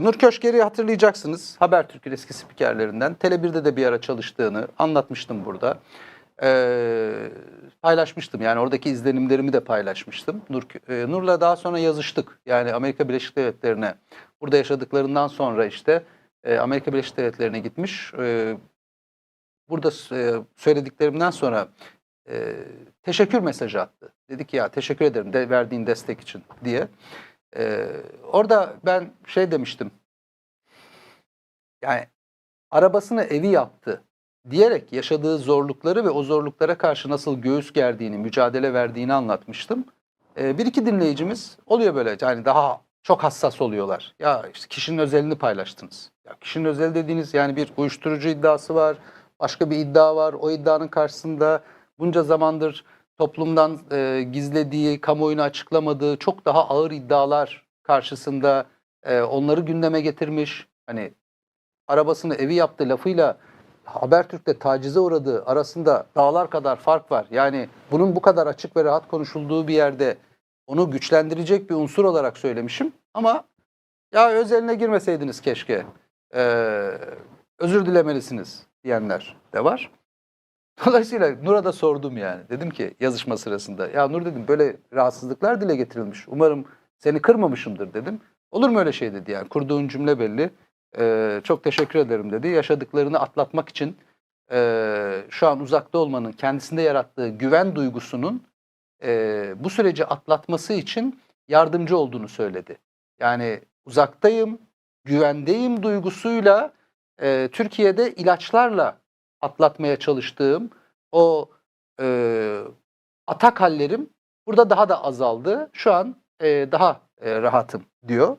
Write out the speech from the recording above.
Nur Köşker'i hatırlayacaksınız. Habertürk'ün eski spikerlerinden. Tele1'de de bir ara çalıştığını anlatmıştım burada. Ee, paylaşmıştım. Yani oradaki izlenimlerimi de paylaşmıştım. Nur, e, Nur'la daha sonra yazıştık. Yani Amerika Birleşik Devletleri'ne burada yaşadıklarından sonra işte e, Amerika Birleşik Devletleri'ne gitmiş. E, burada e, söylediklerimden sonra e, teşekkür mesajı attı. Dedi ki ya teşekkür ederim de verdiğin destek için diye. E, orada ben şey demiştim. Yani arabasını evi yaptı diyerek yaşadığı zorlukları ve o zorluklara karşı nasıl göğüs gerdiğini, mücadele verdiğini anlatmıştım. E, bir iki dinleyicimiz oluyor böyle yani daha çok hassas oluyorlar. Ya işte kişinin özelini paylaştınız. Ya kişinin özel dediğiniz yani bir uyuşturucu iddiası var, başka bir iddia var. O iddianın karşısında bunca zamandır toplumdan e, gizlediği, kamuoyuna açıklamadığı çok daha ağır iddialar karşısında e, onları gündeme getirmiş. Hani arabasını evi yaptı lafıyla Habertürk'te tacize uğradığı arasında dağlar kadar fark var. Yani bunun bu kadar açık ve rahat konuşulduğu bir yerde onu güçlendirecek bir unsur olarak söylemişim. Ama ya özeline girmeseydiniz keşke. Ee, özür dilemelisiniz diyenler de var. Dolayısıyla Nur'a da sordum yani. Dedim ki yazışma sırasında. Ya Nur dedim böyle rahatsızlıklar dile getirilmiş. Umarım seni kırmamışımdır dedim. Olur mu öyle şey dedi yani. Kurduğun cümle belli. Ee, çok teşekkür ederim dedi. Yaşadıklarını atlatmak için e, şu an uzakta olmanın kendisinde yarattığı güven duygusunun e, bu süreci atlatması için yardımcı olduğunu söyledi. Yani uzaktayım, güvendeyim duygusuyla e, Türkiye'de ilaçlarla atlatmaya çalıştığım o e, atak hallerim burada daha da azaldı. Şu an e, daha e, rahatım diyor.